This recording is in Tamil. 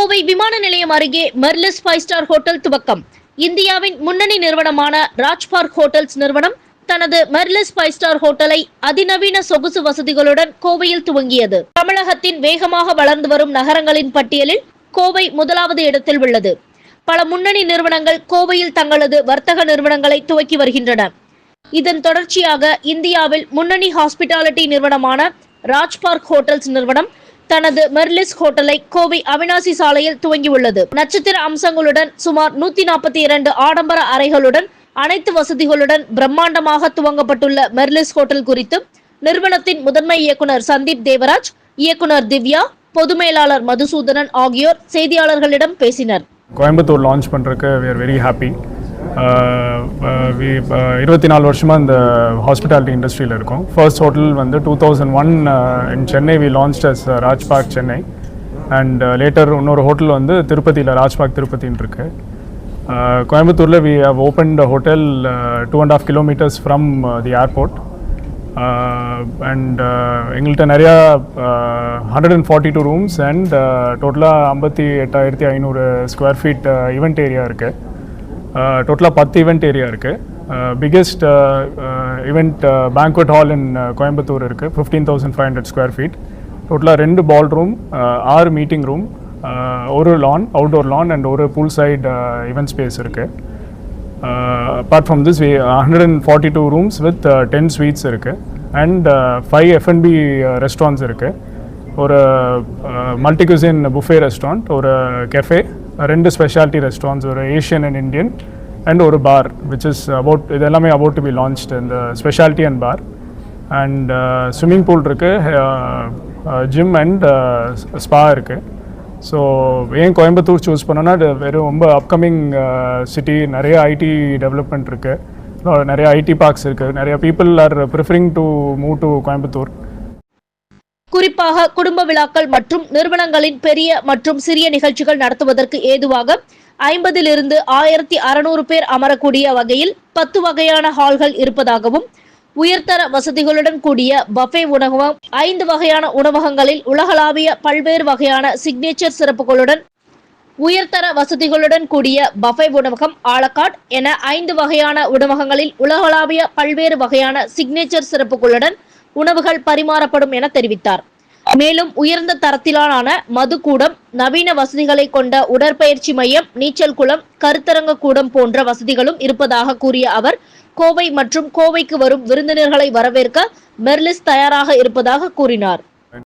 கோவை விமான நிலையம் அருகே மெர்லிஸ் ஃபைவ் ஸ்டார் ஹோட்டல் துவக்கம். இந்தியாவின் முன்னணி நிறுவனமான ராஜ்பார்க் ஹோட்டல்ஸ் நிறுவனம் தனது மெர்லிஸ் ஃபைவ் ஸ்டார் ஹோட்டலை அதிநவீன சொகுசு வசதிகளுடன் கோவையில் துவங்கியது. தமிழகத்தின் வேகமாக வளர்ந்து வரும் நகரங்களின் பட்டியலில் கோவை முதலாவது இடத்தில் உள்ளது. பல முன்னணி நிறுவனங்கள் கோவையில் தங்களது வர்த்தக நிறுவனங்களை துவக்கி வருகின்றன. இதன் தொடர்ச்சியாக இந்தியாவில் முன்னணி ஹாஸ்பிட்டாலிட்டி நிறுவனமான ராஜ்பார்க் ஹோட்டல்ஸ் நிறுவனம் தனது மெர்லிஸ் ஹோட்டலை கோவை அவினாசி சாலையில் துவங்கியுள்ளது. நட்சத்திர அம்சங்களுடன் சுமார் நூத்தி நாற்பத்தி இரண்டு ஆடம்பர அறைகளுடன் அனைத்து வசதிகளுடன் பிரம்மாண்டமாக துவங்கப்பட்டுள்ள மெர்லிஸ் ஹோட்டல் குறித்து நிறுவனத்தின் முதன்மை இயக்குனர் சந்தீப் தேவராஜ் இயக்குனர் திவ்யா பொது மேலாளர் மதுசூதனன் ஆகியோர் செய்தியாளர்களிடம் பேசினர். கோயம்புத்தூர் லான்ச் பண்றதுக்கு வி ஆர் வெரி ஹாப்பி இருபத்தி நாலு வருஷமாக இந்த ஹாஸ்பிட்டாலிட்டி இண்டஸ்ட்ரியில் இருக்கோம். ஃபர்ஸ்ட் ஹோட்டல் வந்து two thousand one in Chennai we launch as Rajbagh Chennai and later இன்னொரு ஹோட்டல் வந்து திருப்பதியில் ராஜ்பாக் திருப்பதின்னு இருக்கு. கோயம்புத்தூரில் we have open the hotel two and half kilometres from the airport and எங்கள்கிட்ட நிறையா hundred and forty two rooms and டோட்டலாக ஐம்பத்தி எட்டாயிரத்தி ஐநூறு ஸ்கொயர் ஃபீட் ஈவெண்ட் ஏரியா இருக்குது டோட்டலாக பத்து ஈவெண்ட் ஏரியா இருக்குது biggest event banquet hall in Coimbatore இருக்குது fifteen thousand five hundred square feet டோட்டலாக ரெண்டு பால் ரூம் ஆறு மீட்டிங் ரூம் ஒரு லான் அவுட்டோர் லான் அண்ட் ஒரு பூல் சைட் ஈவெண்ட் ஸ்பேஸ் இருக்குது apart from this hundred and forty two rooms with ten suites இருக்குது and five F and B restaurants இருக்குது ஒரு மல்டி குசின் புஃபே ரெஸ்டாரண்ட் ஒரு கெஃபே ரெண்டு ஸ்பெஷாலிட்டி ரெஸ்டாரண்ட்ஸ் ஒரு ஏஷியன் அண்ட் இந்தியன் அண்ட் ஒரு பார் விச் இஸ் அபவுட் இது எல்லாமே அபவுட் டு பி லான்ச்டு இந்த speciality and bar and swimming pool இருக்குது ஜிம் அண்ட் ஸ்பா இருக்குது ஸோ ஏன் கோயம்புத்தூர் சூஸ் பண்ணோன்னா அது வெறும் ரொம்ப அப்கமிங் சிட்டி uh, நிறைய ஐடி டெவலப்மெண்ட் இருக்குது நிறைய ஐடி பார்க்ஸ் இருக்குது நிறைய people are preferring to move to Coimbatore. குறிப்பாக குடும்ப விழாக்கள் மற்றும் நிறுவனங்களின் பெரிய மற்றும் சிறிய நிகழ்ச்சிகள் நடத்துவதற்கு ஏதுவாக ஐம்பதிலிருந்து ஆயிரத்தி அறுநூறு பேர் அமரக்கூடிய வகையில் பத்து வகையான ஹால்கள் இருப்பதாகவும் உயர்தர வசதிகளுடன் கூடிய பஃபே உணவகம் ஐந்து வகையான உணவகங்களில் உலகளாவிய பல்வேறு வகையான சிக்னேச்சர் சிறப்புகளுடன் உயர்தர வசதிகளுடன் கூடிய பஃபே உணவகம் ஆலக்காட் என ஐந்து வகையான உணவகங்களில் உலகளாவிய பல்வேறு வகையான சிக்னேச்சர் சிறப்புகளுடன் உணவுகள் பரிமாறப்படும் என தெரிவித்தார். மேலும் உயர்ந்த தரத்திலான மதுக்கூடம் நவீன வசதிகளை கொண்ட உடற்பயிற்சி மையம் நீச்சல் குளம் கருத்தரங்க கூடம் போன்ற வசதிகளும் இருப்பதாக கூறிய அவர் கோவை மற்றும் கோவைக்கு வரும் விருந்தினர்களை வரவேற்க மெர்லிஸ் தயாராக இருப்பதாக கூறினார்.